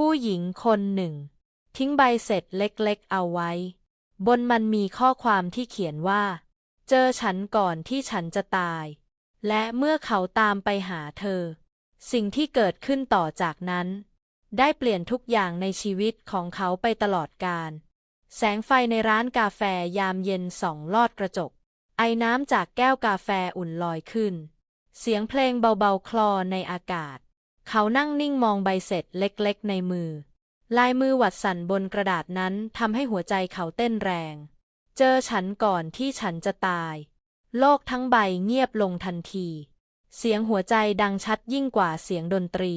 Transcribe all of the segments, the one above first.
ผู้หญิงคนหนึ่ง ทิ้งใบเสร็จเล็กๆเอาไว้ บนมันมีข้อความที่เขียนว่า เจอฉันก่อนที่ฉันจะตาย และเมื่อเขาตามไปหาเธอ สิ่งที่เกิดขึ้นต่อจากนั้น ได้เปลี่ยนทุกอย่างในชีวิตของเขาไปตลอดกาลแสงไฟในร้านกาแฟยามเย็นส่องลอดกระจก ไอน้ำจากแก้วกาแฟอุ่นลอยขึ้น เสียงเพลงเบาๆคลอในอากาศ เขานั่งนิ่งมองใบเสร็จเล็กๆ ในมือ ลายมือหวัดสั่นบนกระดาษนั้นทำให้หัวใจเขาเต้นแรง เจอฉันก่อนที่ฉันจะตาย โลกทั้งใบเงียบลงทันที เสียงหัวใจดังชัดยิ่งกว่าเสียงดนตรี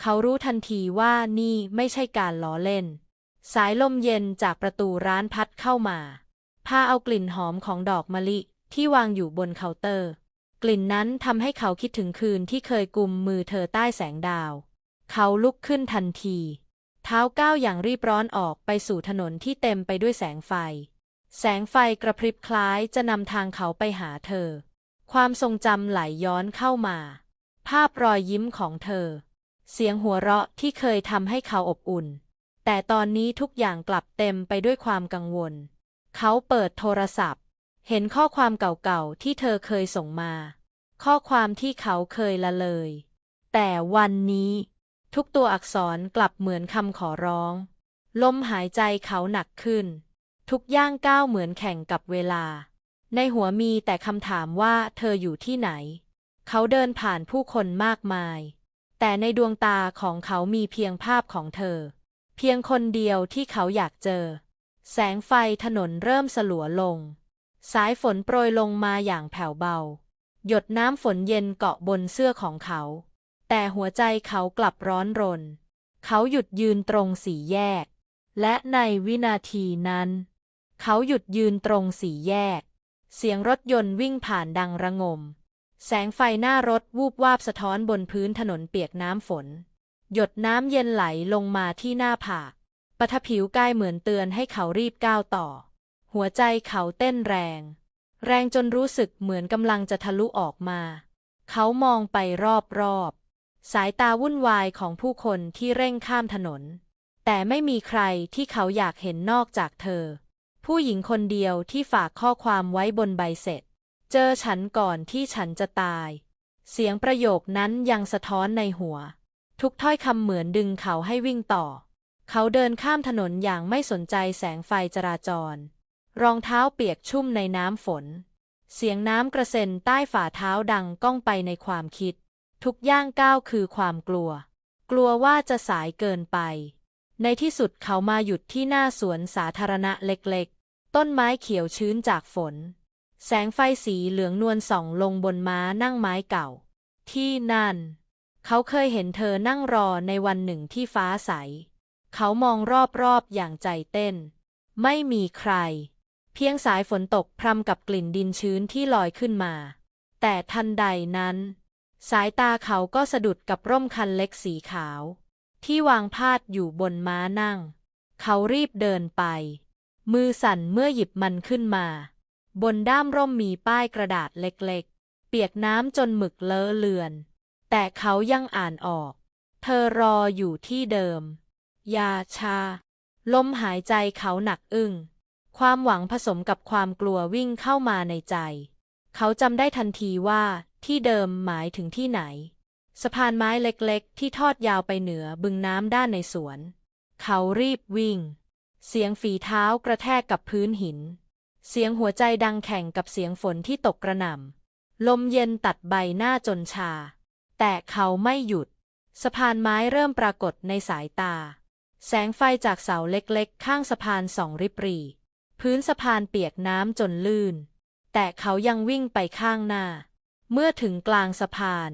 เขารู้ทันทีว่านี่ไม่ใช่การล้อเล่น สายลมเย็นจากประตูร้านพัดเข้ามา พาเอากลิ่นหอมของดอกมะลิที่วางอยู่บนเคาน์เตอร์ กลิ่นนั้นทำให้เขาคิดถึงคืนที่เคยกุมมือเธอใต้แสงดาว เขาลุกขึ้นทันที เท้าก้าวอย่างรีบร้อนออกไปสู่ถนนที่เต็มไปด้วยแสงไฟ แสงไฟกระพริบคล้ายจะนำทางเขาไปหาเธอ ความทรงจำไหลย้อนเข้ามา ภาพรอยยิ้มของเธอ เสียงหัวเราะที่เคยทำให้เขาอบอุ่น แต่ตอนนี้ทุกอย่างกลับเต็มไปด้วยความกังวล เขาเปิดโทรศัพท์ เห็นข้อความเก่าๆ ที่เธอเคยส่งมา ข้อความที่เขาเคยละเลย แต่วันนี้ ทุกตัวอักษรกลับเหมือนคำขอร้อง ลมหายใจเขาหนักขึ้น ทุกย่างก้าวเหมือนแข่งกับเวลา ในหัวมีแต่คำถามว่าเธออยู่ที่ไหน เขาเดินผ่านผู้คนมากมาย แต่ในดวงตาของเขามีเพียงภาพของเธอ เพียงคนเดียวที่เขาอยากเจอ แสงไฟถนนเริ่มสลัวลง สายฝนโปรยลงมาอย่างแผ่วเบา หยดน้ำฝนเย็นเกาะบนเสื้อของเขา แต่หัวใจเขากลับร้อนรน เขาหยุดยืนตรงสี่แยก และในวินาทีนั้น เขาหยุดยืนตรงสี่แยก เสียงรถยนต์วิ่งผ่านดังระงม แสงไฟหน้ารถวูบวาบสะท้อนบนพื้นถนนเปียกน้ำฝน หยดน้ำเย็นไหลลงมาที่หน้าผากปะทะผิวกายเหมือนเตือนให้เขารีบก้าวต่อ หัวใจเขาเต้นแรง แรงจนรู้สึกเหมือนกำลังจะทะลุออกมา เขามองไปรอบๆ สายตาวุ่นวายของผู้คนที่เร่งข้ามถนน แต่ไม่มีใครที่เขาอยากเห็นนอกจากเธอ ผู้หญิงคนเดียวที่ฝากข้อความไว้บนใบเสร็จ เจอฉันก่อนที่ฉันจะตาย เสียงประโยคนั้นยังสะท้อนในหัว ทุกถ้อยคำเหมือนดึงเขาให้วิ่งต่อ เขาเดินข้ามถนนอย่างไม่สนใจแสงไฟจราจร รองเท้าเปียกชุ่มในน้ำฝน เสียงน้ำกระเซ็นใต้ฝ่าเท้าดังก้องไปในความคิด ทุกย่างก้าวคือความกลัว กลัวว่าจะสายเกินไป ในที่สุดเขามาหยุดที่หน้าสวนสาธารณะเล็กๆ ต้นไม้เขียวชื้นจากฝน แสงไฟสีเหลืองนวลส่องลงบนม้านั่งไม้เก่า ที่นั่น เขาเคยเห็นเธอนั่งรอในวันหนึ่งที่ฟ้าใส เขามองรอบๆอย่างใจเต้น ไม่มีใคร เพียงสายฝนตกพรำกับกลิ่นดินชื้นที่ลอยขึ้นมา แต่ทันใดนั้น สายตาเขาก็สะดุดกับร่มคันเล็กสีขาว ที่วางพาดอยู่บนม้านั่ง เขารีบเดินไป มือสั่นเมื่อหยิบมันขึ้นมา บนด้ามร่มมีป้ายกระดาษเล็กๆ เปียกน้ำจนหมึกเลอะเลือน แต่เขายังอ่านออก เธอรออยู่ที่เดิม ยาชา ลมหายใจเขาหนักอึ้ง ความหวังผสมกับความกลัววิ่งเข้ามาในใจ เขาจำได้ทันทีว่าที่เดิมหมายถึงที่ไหน สะพานไม้เล็กๆ ที่ทอดยาวไปเหนือบึงน้ำด้านในสวน เขารีบวิ่ง เสียงฝีเท้ากระแทกกับพื้นหิน เสียงหัวใจดังแข่งกับเสียงฝนที่ตกกระหน่ำลมเย็นตัดใบหน้าจนชา แต่เขาไม่หยุด สะพานไม้เริ่มปรากฏในสายตา แสงไฟจากเสาเล็กๆ ข้างสะพานส่องริบรี่ พื้นสะพานเปียกน้ำจนลื่น แต่เขายังวิ่งไปข้างหน้า เมื่อถึงกลางสะพาน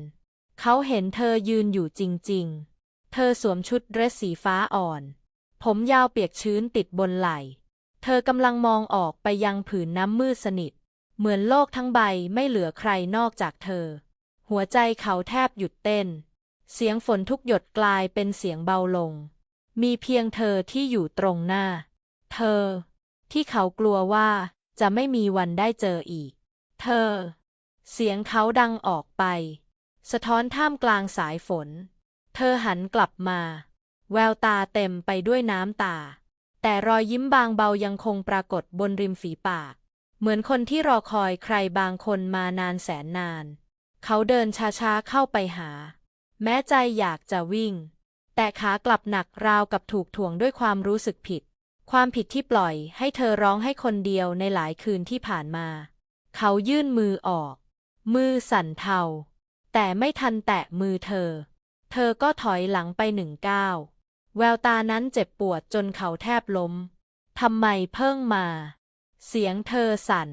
เขาเห็นเธอยืนอยู่จริง ๆ เธอสวมชุดเดรสสีฟ้าอ่อน ผมยาวเปียกชื้นติดบนไหล่ เธอกำลังมองออกไปยังผืนน้ำมืดสนิท เหมือนโลกทั้งใบไม่เหลือใครนอกจากเธอ หัวใจเขาแทบหยุดเต้น เสียงฝนทุกหยดกลายเป็นเสียงเบาลง มีเพียงเธอที่อยู่ตรงหน้า เธอ ที่เขากลัวว่าจะไม่มีวันได้เจออีก เธอ เสียงเขาดังออกไป สะท้อนท่ามกลางสายฝน เธอหันกลับมา แววตาเต็มไปด้วยน้ำตา แต่รอยยิ้มบางเบายังคงปรากฏบนริมฝีปาก เหมือนคนที่รอคอยใครบางคนมานานแสนนาน เขาเดินช้าๆเข้าไปหา แม้ใจอยากจะวิ่ง แต่ขากลับหนักราวกับถูกถ่วงด้วยความรู้สึกผิด ความผิดที่ปล่อยให้เธอร้องให้คนเดียวในหลายคืนที่ผ่านมา เขายื่นมือออก มือสั่นเทา แต่ไม่ทันแตะมือเธอ เธอก็ถอยหลังไปหนึ่งก้าว แววตานั้นเจ็บปวดจนเขาแทบล้ม ทำไมเพิ่งมา เสียงเธอสั่น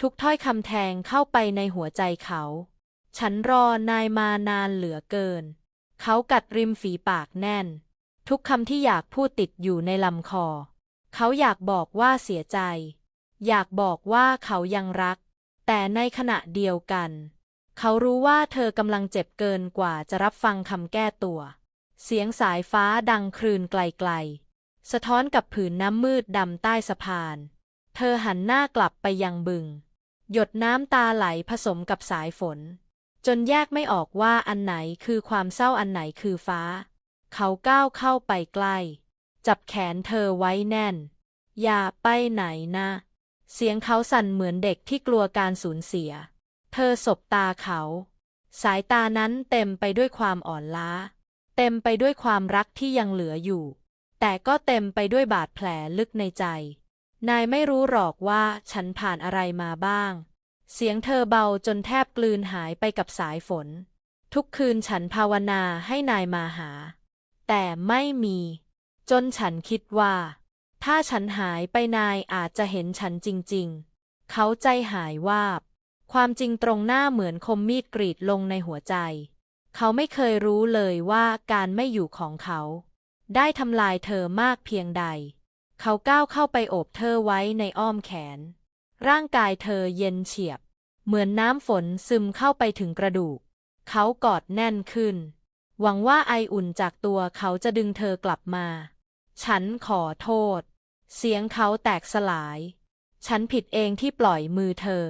ทุกถ้อยคำแทงเข้าไปในหัวใจเขา ฉันรอนายมานานเหลือเกิน เขากัดริมฝีปากแน่น ทุกคำที่อยากพูดติดอยู่ในลำคอ เขาอยากบอกว่าเสียใจ อยากบอกว่าเขายังรัก แต่ในขณะเดียวกัน เขารู้ว่าเธอกำลังเจ็บเกินกว่าจะรับฟังคำแก้ตัว เสียงสายฟ้าดังครืนไกลๆ สะท้อนกับผืนน้ำมืดดำใต้สะพาน เธอหันหน้ากลับไปยังบึง หยดน้ำตาไหลผสมกับสายฝน จนแยกไม่ออกว่าอันไหนคือความเศร้าอันไหนคือฟ้า เขาก้าวเข้าไปใกล้ จับแขนเธอไว้แน่น อย่าไปไหนนะ เสียงเขาสั่นเหมือนเด็กที่กลัวการสูญเสีย เธอสบตาเขา สายตานั้นเต็มไปด้วยความอ่อนล้า เต็มไปด้วยความรักที่ยังเหลืออยู่ แต่ก็เต็มไปด้วยบาดแผลลึกในใจ นายไม่รู้หรอกว่าฉันผ่านอะไรมาบ้าง เสียงเธอเบาจนแทบกลืนหายไปกับสายฝน ทุกคืนฉันภาวนาให้นายมาหา แต่ไม่มี จนฉันคิดว่า ถ้าฉันหายไปนายอาจจะเห็นฉันจริงๆ เขาใจหายวาบ ความจริงตรงหน้าเหมือนคมมีดกรีดลงในหัวใจ เขาไม่เคยรู้เลยว่าการไม่อยู่ของเขา ได้ทำลายเธอมากเพียงใด เขาก้าวเข้าไปโอบเธอไว้ในอ้อมแขน ร่างกายเธอเย็นเฉียบ เหมือนน้ำฝนซึมเข้าไปถึงกระดูก เขากอดแน่นขึ้น หวังว่าไออุ่นจากตัวเขาจะดึงเธอกลับมา ฉันขอโทษ เสียงเขาแตกสลาย ฉันผิดเองที่ปล่อยมือเธอ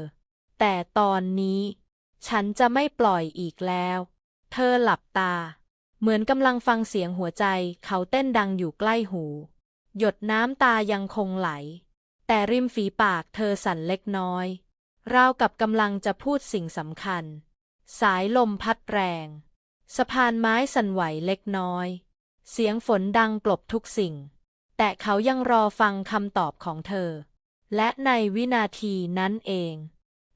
แต่ตอนนี้ ฉันจะไม่ปล่อยอีกแล้ว เธอหลับตา เหมือนกำลังฟังเสียงหัวใจเขาเต้นดังอยู่ใกล้หู หยดน้ำตายังคงไหล แต่ริมฝีปากเธอสั่นเล็กน้อยราวกับกำลังจะพูดสิ่งสำคัญ สายลมพัดแรง สะพานไม้สั่นไหวเล็กน้อย เสียงฝนดังกลบทุกสิ่ง แต่เขายังรอฟังคำตอบของเธอ และในวินาทีนั้นเอง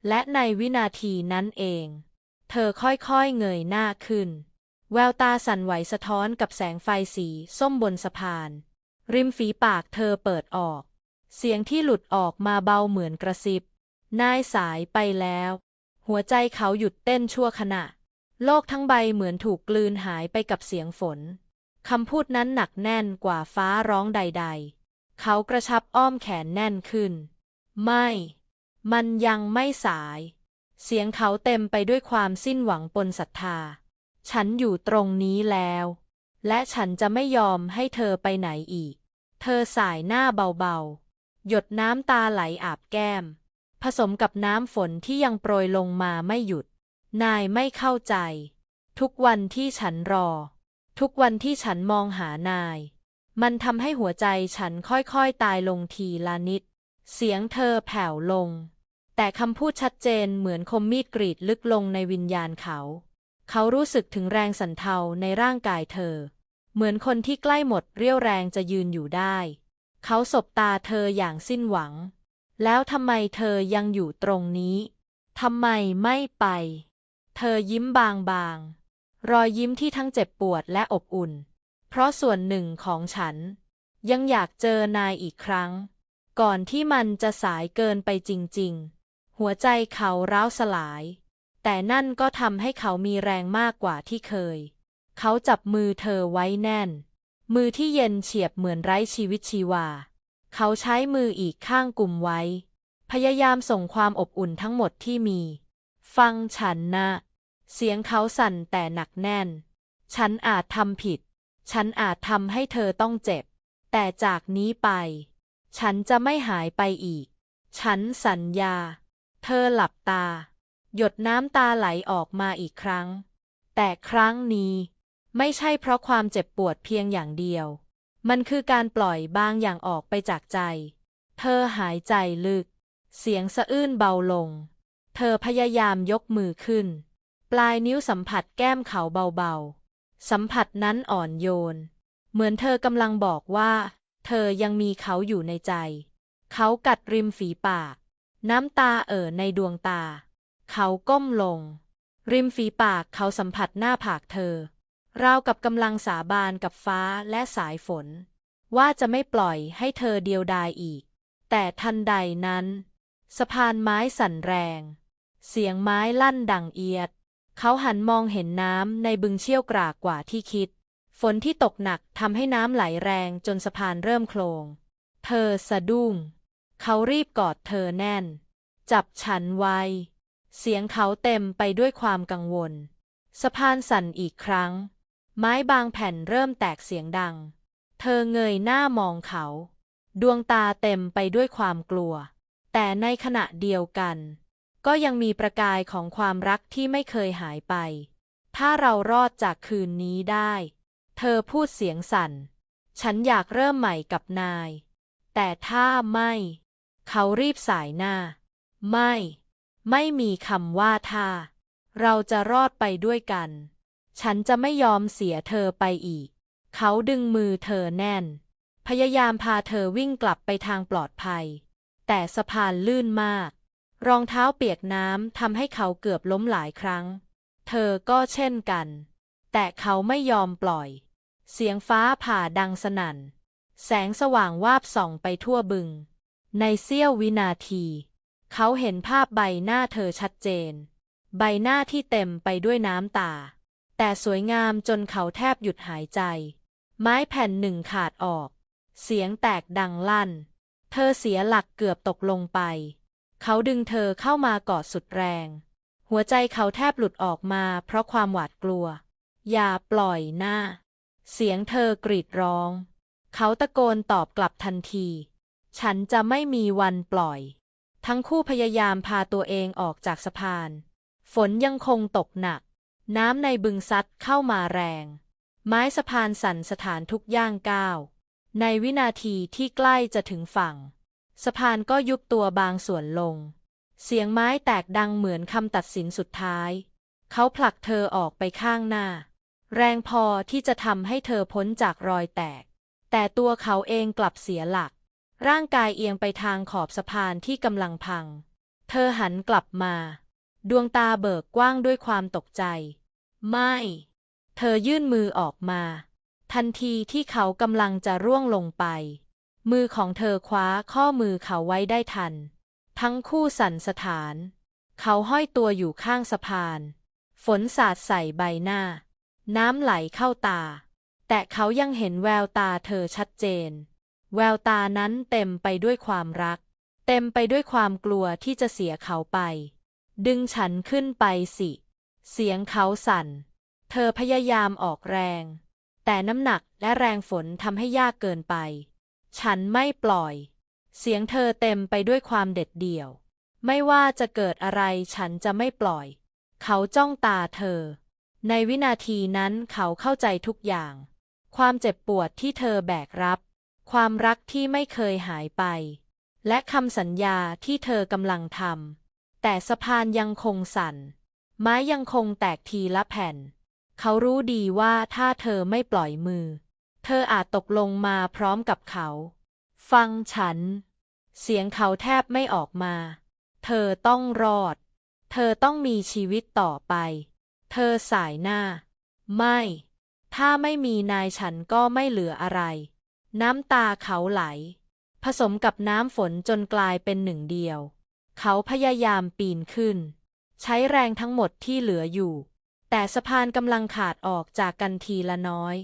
และในวินาทีนั้นเอง เธอค่อยๆเงยหน้าขึ้น แววตาสั่นไหวสะท้อนกับแสงไฟสีส้มบนสะพาน ริมฝีปากเธอเปิดออก เสียงที่หลุดออกมาเบาเหมือนกระซิบ นายสายไปแล้ว หัวใจเขาหยุดเต้นชั่วขณะ โลกทั้งใบเหมือนถูกกลืนหายไปกับเสียงฝน คำพูดนั้นหนักแน่นกว่าฟ้าร้องใด ๆ เขากระชับอ้อมแขนแน่นขึ้น ไม่ มันยังไม่สาย เสียงเขาเต็มไปด้วยความสิ้นหวังปนศรัทธา ฉันอยู่ตรงนี้แล้ว และฉันจะไม่ยอมให้เธอไปไหนอีก เธอสายหน้าเบาๆ หยดน้ำตาไหลอาบแก้ม ผสมกับน้ำฝนที่ยังโปรยลงมาไม่หยุด นายไม่เข้าใจ ทุกวันที่ฉันรอ ทุกวันที่ฉันมองหานาย มันทำให้หัวใจฉันค่อยๆตายลงทีละนิด เสียงเธอแผ่วลง แต่คำพูดชัดเจนเหมือนคมมีดกรีดลึกลงในวิญญาณเขา เขารู้สึกถึงแรงสั่นเทาในร่างกายเธอ เหมือนคนที่ใกล้หมดเรี่ยวแรงจะยืนอยู่ได้ เขาสบตาเธออย่างสิ้นหวัง แล้วทำไมเธอยังอยู่ตรงนี้ ทำไมไม่ไป เธอยิ้มบางๆ รอยยิ้มที่ทั้งเจ็บปวดและอบอุ่น เพราะส่วนหนึ่งของฉัน ยังอยากเจอนายอีกครั้ง ก่อนที่มันจะสายเกินไปจริงๆ หัวใจเขาร้าวสลาย แต่นั่นก็ทำให้เขามีแรงมากกว่าที่เคย เขาจับมือเธอไว้แน่น มือที่เย็นเฉียบเหมือนไร้ชีวิตชีวา เขาใช้มืออีกข้างกุมไว้ พยายามส่งความอบอุ่นทั้งหมดที่มี ฟังฉันนะ เสียงเขาสั่นแต่หนักแน่น ฉันอาจทำผิด ฉันอาจทำให้เธอต้องเจ็บ แต่จากนี้ไป ฉันจะไม่หายไปอีก ฉันสัญญา เธอหลับตา หยดน้ำตาไหลออกมาอีกครั้ง แต่ครั้งนี้ ไม่ใช่เพราะความเจ็บปวดเพียงอย่างเดียว มันคือการปล่อยบางอย่างออกไปจากใจ เธอหายใจลึก เสียงสะอื้นเบาลง เธอพยายามยกมือขึ้น ปลายนิ้วสัมผัสแก้มเขาเบาๆ สัมผัสนั้นอ่อนโยน เหมือนเธอกำลังบอกว่า เธอยังมีเขาอยู่ในใจ เขากัดริมฝีปาก น้ำตาเอ่อในดวงตา เขาก้มลง ริมฝีปากเขาสัมผัสหน้าผากเธอ ราวกับกำลังสาบานกับฟ้าและสายฝน ว่าจะไม่ปล่อยให้เธอเดียวดายอีก แต่ทันใดนั้น สะพานไม้สั่นแรง เสียงไม้ลั่นดังเอียด เขาหันมองเห็นน้ำในบึงเชี่ยวกรากกว่าที่คิด ฝนที่ตกหนักทำให้น้ำไหลแรงจนสะพานเริ่มโคลง เธอสะดุ้ง เขารีบกอดเธอแน่น จับฉันไว้ เสียงเขาเต็มไปด้วยความกังวล สะพานสั่นอีกครั้ง ไม้บางแผ่นเริ่มแตกเสียงดัง เธอเงยหน้ามองเขา ดวงตาเต็มไปด้วยความกลัว แต่ในขณะเดียวกัน ก็ยังมีประกายของความรักที่ไม่เคยหายไป ถ้าเรารอดจากคืนนี้ได้ เธอพูดเสียงสั่น ฉันอยากเริ่มใหม่กับนาย แต่ถ้าไม่ เขารีบสายหน้า ไม่ ไม่มีคำว่าถ้า เราจะรอดไปด้วยกัน ฉันจะไม่ยอมเสียเธอไปอีก เขาดึงมือเธอแน่น พยายามพาเธอวิ่งกลับไปทางปลอดภัย แต่สะพานลื่นมาก รองเท้าเปียกน้ำทำให้เขาเกือบล้มหลายครั้ง เธอก็เช่นกัน แต่เขาไม่ยอมปล่อย เสียงฟ้าผ่าดังสนั่น แสงสว่างวาบส่องไปทั่วบึง ในเสี้ยววินาที เขาเห็นภาพใบหน้าเธอชัดเจน ใบหน้าที่เต็มไปด้วยน้ำตา แต่สวยงามจนเขาแทบหยุดหายใจ ไม้แผ่นหนึ่งขาดออก เสียงแตกดังลั่น เธอเสียหลักเกือบตกลงไป เขาดึงเธอเข้ามากอดสุดแรง หัวใจเขาแทบหลุดออกมาเพราะความหวาดกลัว อย่าปล่อยหน้า เสียงเธอกรีดร้อง เขาตะโกนตอบกลับทันที ฉันจะไม่มีวันปล่อย ทั้งคู่พยายามพาตัวเองออกจากสะพาน ฝนยังคงตกหนัก น้ำในบึงซัดเข้ามาแรง ไม้สะพานสั่นสถานทุกย่างก้าว ในวินาทีที่ใกล้จะถึงฝั่ง สะพานก็ยุบตัวบางส่วนลง เสียงไม้แตกดังเหมือนคำตัดสินสุดท้าย เขาผลักเธอออกไปข้างหน้า แรงพอที่จะทำให้เธอพ้นจากรอยแตก แต่ตัวเขาเองกลับเสียหลัก ร่างกายเอียงไปทางขอบสะพานที่กำลังพัง เธอหันกลับมา ดวงตาเบิกกว้างด้วยความตกใจ ไม่ เธอยื่นมือออกมา ทันทีที่เขากำลังจะร่วงลงไป มือของเธอคว้าข้อมือเขาไว้ได้ทัน ทั้งคู่สั่นสถาน เขาห้อยตัวอยู่ข้างสะพาน ฝนสาดใส่ใบหน้า น้ำไหลเข้าตา แต่เขายังเห็นแววตาเธอชัดเจน แววตานั้นเต็มไปด้วยความรัก เต็มไปด้วยความกลัวที่จะเสียเขาไป ดึงฉันขึ้นไปสิ เสียงเขาสั่น เธอพยายามออกแรง แต่น้ำหนักและแรงฝนทำให้ยากเกินไป ฉันไม่ปล่อย เสียงเธอเต็มไปด้วยความเด็ดเดี่ยว ไม่ว่าจะเกิดอะไรฉันจะไม่ปล่อย เขาจ้องตาเธอ ในวินาทีนั้นเขาเข้าใจทุกอย่าง ความเจ็บปวดที่เธอแบกรับ ความรักที่ไม่เคยหายไป และคำสัญญาที่เธอกำลังทำ แต่สะพานยังคงสั่น ไม้ยังคงแตกทีละแผ่น เขารู้ดีว่าถ้าเธอไม่ปล่อยมือ เธออาจตกลงมาพร้อมกับเขา ฟังฉัน เสียงเขาแทบไม่ออกมา เธอต้องรอด เธอต้องมีชีวิตต่อไป เธอสายหน้า ไม่ ถ้าไม่มีนายฉันก็ไม่เหลืออะไร น้ำตาเขาไหล ผสมกับน้ำฝนจนกลายเป็นหนึ่งเดียว เขาพยายามปีนขึ้น ใช้แรงทั้งหมดที่เหลืออยู่ แต่สะพานกำลังขาดออกจากกันทีละน้อย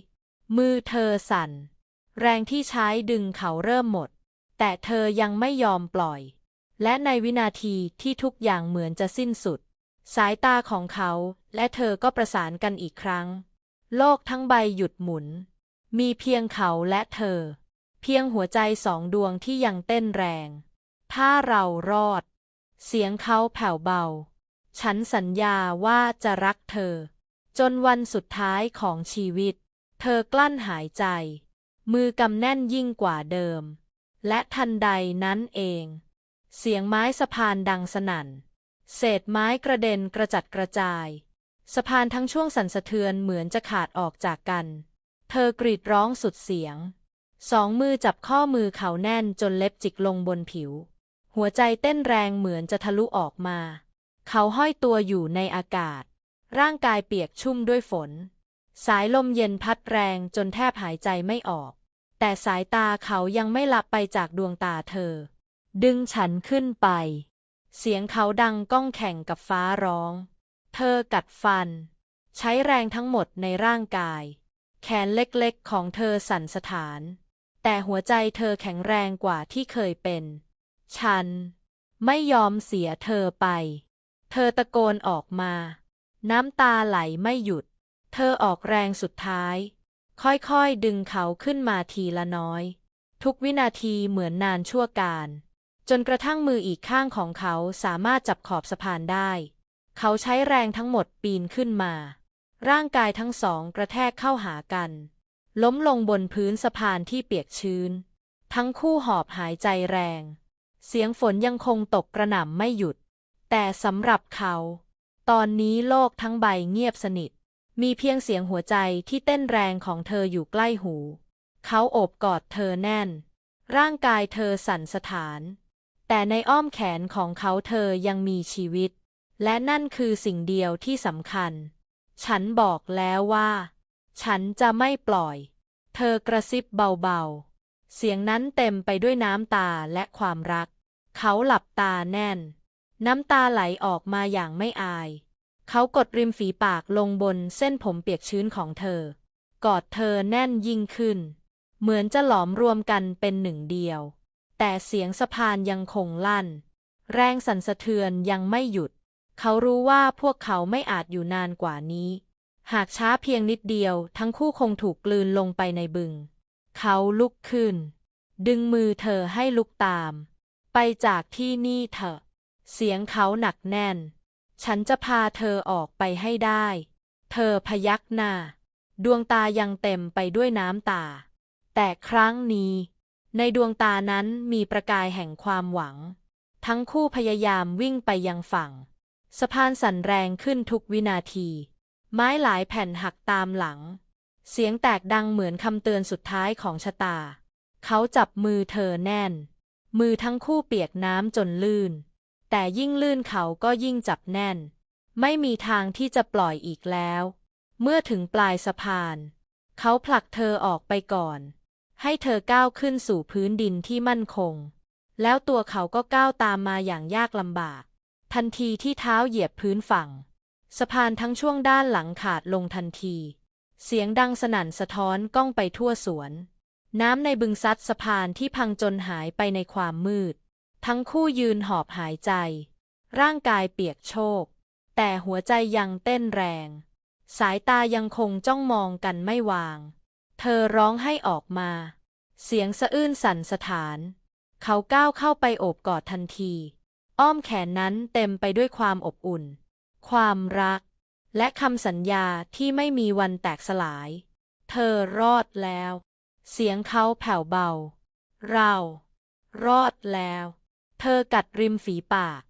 มือเธอสั่น แรงที่ใช้ดึงเขาเริ่มหมด แต่เธอยังไม่ยอมปล่อย และในวินาทีที่ทุกอย่างเหมือนจะสิ้นสุด สายตาของเขาและเธอก็ประสานกันอีกครั้ง โลกทั้งใบหยุดหมุน มีเพียงเขาและเธอ เพียงหัวใจสองดวงที่ยังเต้นแรง ถ้าเรารอด เสียงเขาแผ่วเบา ฉันสัญญาว่าจะรักเธอ จนวันสุดท้ายของชีวิต เธอกลั้นหายใจ มือกำแน่นยิ่งกว่าเดิม และทันใดนั้นเอง เสียงไม้สะพานดังสนั่น เศษไม้กระเด็นกระจัดกระจาย สะพานทั้งช่วงสั่นสะเทือนเหมือนจะขาดออกจากกัน เธอกรีดร้องสุดเสียง สองมือจับข้อมือเขาแน่นจนเล็บจิกลงบนผิว หัวใจเต้นแรงเหมือนจะทะลุออกมา เขาห้อยตัวอยู่ในอากาศ ร่างกายเปียกชุ่มด้วยฝน สายลมเย็นพัดแรงจนแทบหายใจไม่ออก แต่สายตาเขายังไม่หลับไปจากดวงตาเธอ ดึงฉันขึ้นไป เสียงเขาดังก้องแข่งกับฟ้าร้อง เธอกัดฟัน ใช้แรงทั้งหมดในร่างกาย แขนเล็กๆของเธอสั่นสะท้าน แต่หัวใจเธอแข็งแรงกว่าที่เคยเป็น ฉัน ไม่ยอมเสียเธอไป เธอตะโกนออกมา น้ำตาไหลไม่หยุด เธอออกแรงสุดท้าย ค่อยๆ ดึงเขาขึ้นมาทีละน้อย ทุกวินาทีเหมือนนานชั่วการ จนกระทั่งมืออีกข้างของเขาสามารถจับขอบสะพานได้ เขาใช้แรงทั้งหมดปีนขึ้นมา ร่างกายทั้งสองกระแทกเข้าหากัน ล้มลงบนพื้นสะพานที่เปียกชื้น ทั้งคู่หอบหายใจแรง เสียงฝนยังคงตกกระหน่ำไม่หยุด แต่สำหรับเขา ตอนนี้โลกทั้งใบเงียบสนิท มีเพียงเสียงหัวใจที่เต้นแรงของเธออยู่ใกล้หู เขาโอบกอดเธอแน่น ร่างกายเธอสั่นสะท้าน แต่ในอ้อมแขนของเขาเธอยังมีชีวิต และนั่นคือสิ่งเดียวที่สำคัญ ฉันบอกแล้วว่า ฉันจะไม่ปล่อย เธอกระซิบเบาๆ เสียงนั้นเต็มไปด้วยน้ำตาและความรัก เขาหลับตาแน่น น้ำตาไหลออกมาอย่างไม่อาย เขากดริมฝีปากลงบนเส้นผมเปียกชื้นของเธอ กอดเธอแน่นยิ่งขึ้น เหมือนจะหลอมรวมกันเป็นหนึ่งเดียว แต่เสียงสะพานยังคงลั่น แรงสั่นสะเทือนยังไม่หยุด เขารู้ว่าพวกเขาไม่อาจอยู่นานกว่านี้ หากช้าเพียงนิดเดียวทั้งคู่คงถูกกลืนลงไปในบึง เขาลุกขึ้น ดึงมือเธอให้ลุกตาม ไปจากที่นี่เถอะ เสียงเขาหนักแน่น ฉันจะพาเธอออกไปให้ได้ เธอพยักหน้า ดวงตายังเต็มไปด้วยน้ำตา แต่ครั้งนี้ ในดวงตานั้นมีประกายแห่งความหวัง ทั้งคู่พยายามวิ่งไปยังฝั่ง สะพานสั่นแรงขึ้นทุกวินาที ไม้หลายแผ่นหักตามหลัง เสียงแตกดังเหมือนคำเตือนสุดท้ายของชะตา เขาจับมือเธอแน่น มือทั้งคู่เปียกน้ำจนลื่น แต่ยิ่งลื่นเขาก็ยิ่งจับแน่น ไม่มีทางที่จะปล่อยอีกแล้ว เมื่อถึงปลายสะพาน เขาผลักเธอออกไปก่อน ให้เธอก้าวขึ้นสู่พื้นดินที่มั่นคง แล้วตัวเขาก็ก้าวตามมาอย่างยากลำบาก ทันทีที่เท้าเหยียบพื้นฝั่ง สะพานทั้งช่วงด้านหลังขาดลงทันที เสียงดังสนั่นสะท้อนก้องไปทั่วสวน น้ำในบึงซัดสะพานที่พังจนหายไปในความมืด ทั้งคู่ยืนหอบหายใจ ร่างกายเปียกโชก แต่หัวใจยังเต้นแรง สายตายังคงจ้องมองกันไม่วาง เธอร้องให้ออกมา เสียงสะอื้นสั่นสะท้าน เขาก้าวเข้าไปโอบกอดทันที อ้อมแขนนั้นเต็มไปด้วยความอบอุ่น ความรัก และคำสัญญาที่ไม่มีวันแตกสลาย เธอรอดแล้ว เสียงเขาแผ่วเบา เรา รอดแล้ว เธอกัดริมฝีปาก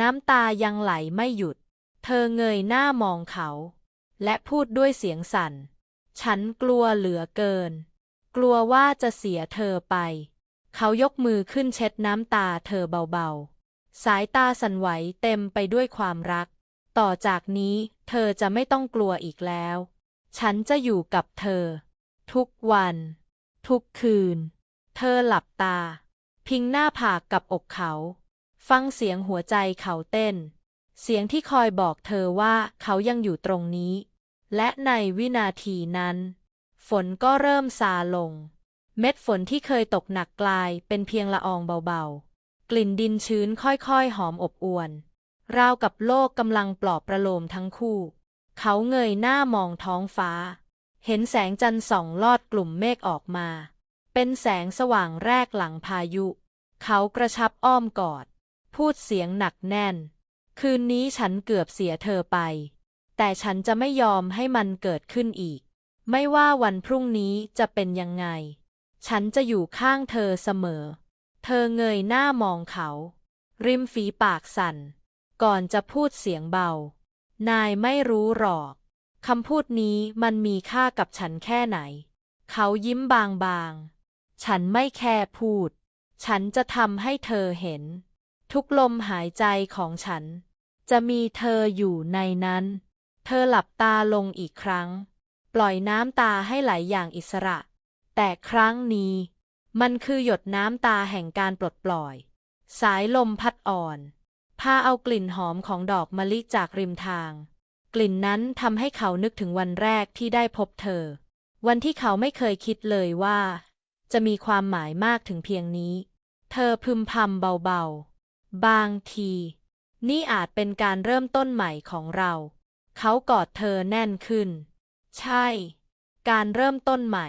น้ำตายังไหลไม่หยุด เธอเงยหน้ามองเขา และพูดด้วยเสียงสั่น ฉันกลัวเหลือเกิน กลัวว่าจะเสียเธอไป เขายกมือขึ้นเช็ดน้ำตาเธอเบาๆ สายตาสั่นไหวเต็มไปด้วยความรัก ต่อจากนี้เธอจะไม่ต้องกลัวอีกแล้ว ฉันจะอยู่กับเธอ ทุกวัน ทุกคืน เธอหลับตา พิงหน้าผากกับอกเขา ฟังเสียงหัวใจเขาเต้น เสียงที่คอยบอกเธอว่าเขายังอยู่ตรงนี้ และในวินาทีนั้น ฝนก็เริ่มซาลง เม็ดฝนที่เคยตกหนักกลายเป็นเพียงละอองเบาๆ กลิ่นดินชื้นค่อยๆ หอมอบอวน ราวกับโลกกำลังปลอบประโลมทั้งคู่ เขาเงยหน้ามองท้องฟ้า เห็นแสงจันทร์ส่องลอดกลุ่มเมฆออกมา เป็นแสงสว่างแรกหลังพายุ เขากระชับอ้อมกอด พูดเสียงหนักแน่น คืนนี้ฉันเกือบเสียเธอไป แต่ฉันจะไม่ยอมให้มันเกิดขึ้นอีก ไม่ว่าวันพรุ่งนี้จะเป็นยังไง ฉันจะอยู่ข้างเธอเสมอ เธอเงยหน้ามองเขา ริมฝีปากสั่น ก่อนจะพูดเสียงเบา นายไม่รู้หรอก คำพูดนี้มันมีค่ากับฉันแค่ไหน เขายิ้มบางๆ ฉันไม่แค่พูด ฉันจะทำให้เธอเห็น ทุกลมหายใจของฉัน จะมีเธออยู่ในนั้น เธอหลับตาลงอีกครั้ง ปล่อยน้ำตาให้ไหลอย่างอิสระ แต่ครั้งนี้ มันคือหยดน้ำตาแห่งการปลดปล่อย สายลมพัดอ่อน พาเอากลิ่นหอมของดอกมะลิจากริมทาง กลิ่นนั้นทำให้เขานึกถึงวันแรกที่ได้พบเธอ วันที่เขาไม่เคยคิดเลยว่า จะมีความหมายมากถึงเพียงนี้ เธอพึมพำเบาๆ บางที นี่อาจเป็นการเริ่มต้นใหม่ของเรา เขากอดเธอแน่นขึ้น ใช่ การเริ่มต้นใหม่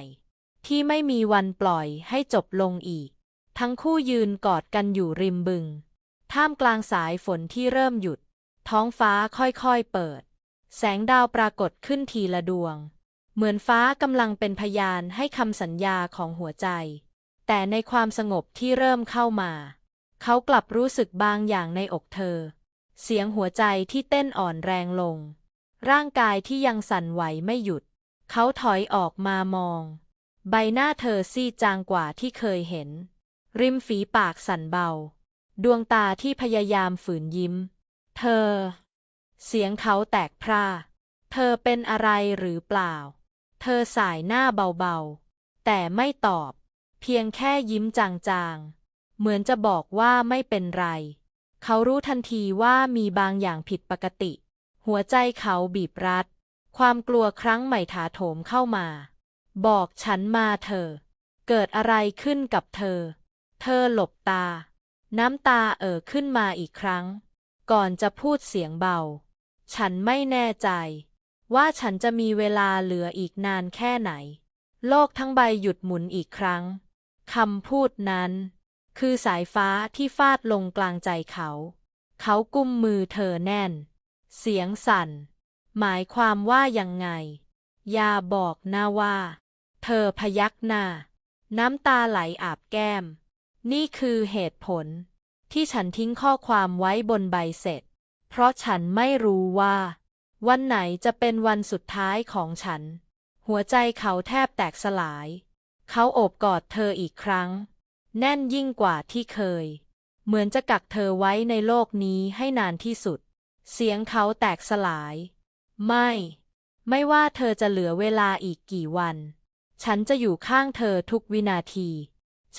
ที่ไม่มีวันปล่อยให้จบลงอีก ทั้งคู่ยืนกอดกันอยู่ริมบึง ท่ามกลางสายฝนที่เริ่มหยุด ท้องฟ้าค่อยๆเปิด แสงดาวปรากฏขึ้นทีละดวง เหมือนฟ้ากำลังเป็นพยานให้คำสัญญาของหัวใจ แต่ในความสงบที่เริ่มเข้ามา เขากลับรู้สึกบางอย่างในอกเธอ เสียงหัวใจที่เต้นอ่อนแรงลง ร่างกายที่ยังสั่นไหวไม่หยุด เขาถอยออกมามอง ใบหน้าเธอซีดจางกว่าที่เคยเห็น ริมฝีปากสั่นเบา ดวงตาที่พยายามฝืนยิ้ม เธอ เสียงเขาแตกพร่า เธอเป็นอะไรหรือเปล่า เธอสายหน้าเบาๆ แต่ไม่ตอบ เพียงแค่ยิ้มจางๆ เหมือนจะบอกว่าไม่เป็นไร เขารู้ทันทีว่ามีบางอย่างผิดปกติ หัวใจเขาบีบรัด ความกลัวครั้งใหม่ถาโถมเข้ามา บอกฉันมาเธอ เกิดอะไรขึ้นกับเธอ เธอหลบตา น้ำตาเอ่อขึ้นมาอีกครั้ง ก่อนจะพูดเสียงเบา ฉันไม่แน่ใจ ว่าฉันจะมีเวลาเหลืออีกนานแค่ไหน โลกทั้งใบหยุดหมุนอีกครั้งคำพูดนั้น คือสายฟ้าที่ฟาดลงกลางใจเขา เขากุมมือเธอแน่น เสียงสั่น หมายความว่ายังไง อย่าบอกนะว่า เธอพยักหน้า น้ำตาไหลอาบแก้ม นี่คือเหตุผล ที่ฉันทิ้งข้อความไว้บนใบเสร็จ เพราะฉันไม่รู้ว่า วันไหนจะเป็นวันสุดท้ายของฉัน หัวใจเขาแทบแตกสลาย เขาโอบกอดเธออีกครั้ง แน่นยิ่งกว่าที่เคย เหมือนจะกักเธอไว้ในโลกนี้ให้นานที่สุด เสียงเขาแตกสลาย ไม่ ไม่ว่าเธอจะเหลือเวลาอีกกี่วัน ฉันจะอยู่ข้างเธอทุกวินาที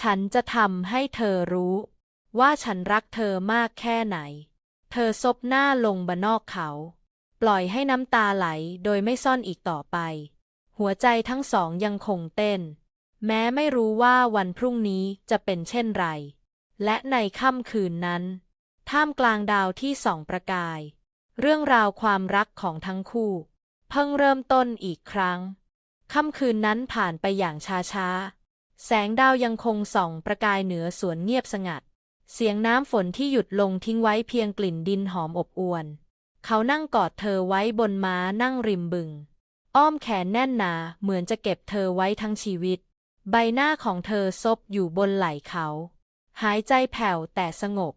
ฉันจะทำให้เธอรู้ ว่าฉันรักเธอมากแค่ไหน เธอซบหน้าลงบนนอกเขา ปล่อยให้น้ำตาไหลโดยไม่ซ่อนอีกต่อไป หัวใจทั้งสองยังคงเต้น แม้ไม่รู้ว่าวันพรุ่งนี้จะเป็นเช่นไร และในค่ำคืนนั้น ท่ามกลางดาวที่ส่องประกาย เรื่องราวความรักของทั้งคู่ เพิ่งเริ่มต้นอีกครั้ง ค่ำคืนนั้นผ่านไปอย่างช้าๆ แสงดาวยังคงส่องประกายเหนือสวนเงียบสงัด เสียงน้ำฝนที่หยุดลงทิ้งไว้เพียงกลิ่นดินหอมอบอวล เขานั่งกอดเธอไว้บนม้านั่งริมบึง อ้อมแขนแน่นหนาเหมือนจะเก็บเธอไว้ทั้งชีวิต ใบหน้าของเธอซบอยู่บนไหล่เขา หายใจแผ่วแต่สงบ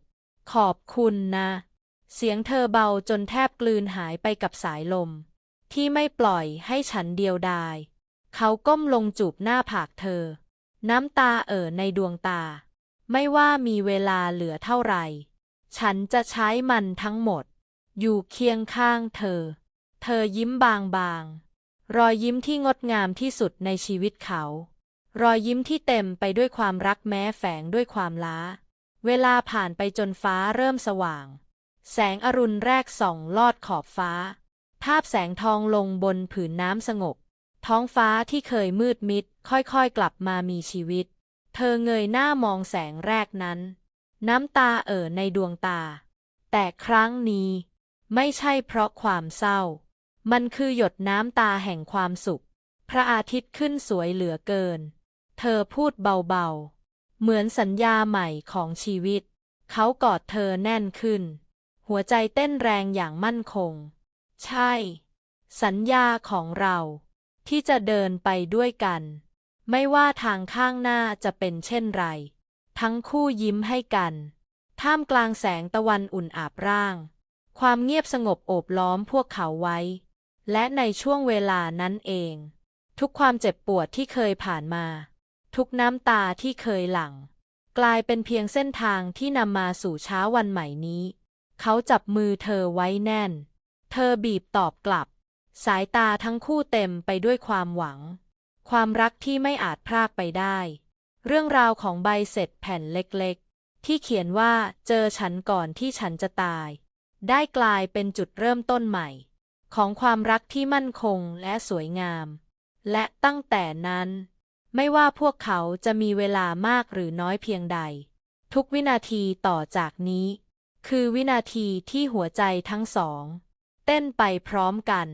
ขอบคุณนะ เสียงเธอเบาจนแทบกลืนหายไปกับสายลม ที่ไม่ปล่อยให้ฉันเดียวดาย เขาก้มลงจูบหน้าผากเธอ น้ำตาเอ่อในดวงตา ไม่ว่ามีเวลาเหลือเท่าไหร่ ฉันจะใช้มันทั้งหมด อยู่เคียงข้างเธอ เธอยิ้มบางๆ รอยยิ้มที่งดงามที่สุดในชีวิตเขา รอยยิ้มที่เต็มไปด้วยความรักแม้แฝงด้วยความล้า เวลาผ่านไปจนฟ้าเริ่มสว่าง แสงอรุณแรกส่องลอดขอบฟ้าภาพแสงทองลงบนผืนน้ำสงบ ท้องฟ้าที่เคยมืดมิด ค่อยๆกลับมามีชีวิต เธอเงยหน้ามองแสงแรกนั้น น้ำตาเอ่อในดวงตา แต่ครั้งนี้ ไม่ใช่เพราะความเศร้า มันคือหยดน้ำตาแห่งความสุข พระอาทิตย์ขึ้นสวยเหลือเกิน เธอพูดเบาๆ เหมือนสัญญาใหม่ของชีวิต เขากอดเธอแน่นขึ้น หัวใจเต้นแรงอย่างมั่นคง ใช่ สัญญาของเรา ที่จะเดินไปด้วยกัน ไม่ว่าทางข้างหน้าจะเป็นเช่นไร ทั้งคู่ยิ้มให้กัน ท่ามกลางแสงตะวันอุ่นอาบร่าง ความเงียบสงบโอบล้อมพวกเขาไว้ และในช่วงเวลานั้นเอง ทุกความเจ็บปวดที่เคยผ่านมา ทุกน้ำตาที่เคยหลั่ง กลายเป็นเพียงเส้นทางที่นำมาสู่เช้าวันใหม่นี้ เขาจับมือเธอไว้แน่น เธอบีบตอบกลับ สายตาทั้งคู่เต็มไปด้วยความหวัง ความรักที่ไม่อาจพรากไปได้ เรื่องราวของใบเสร็จแผ่นเล็กๆ ที่เขียนว่าเจอฉันก่อนที่ฉันจะตาย ได้กลายเป็นจุดเริ่มต้นใหม่ ของความรักที่มั่นคงและสวยงาม และตั้งแต่นั้น ไม่ว่าพวกเขาจะมีเวลามากหรือน้อยเพียงใด ทุกวินาทีต่อจากนี้ คือวินาทีที่หัวใจทั้งสอง เต้นไปพร้อมกัน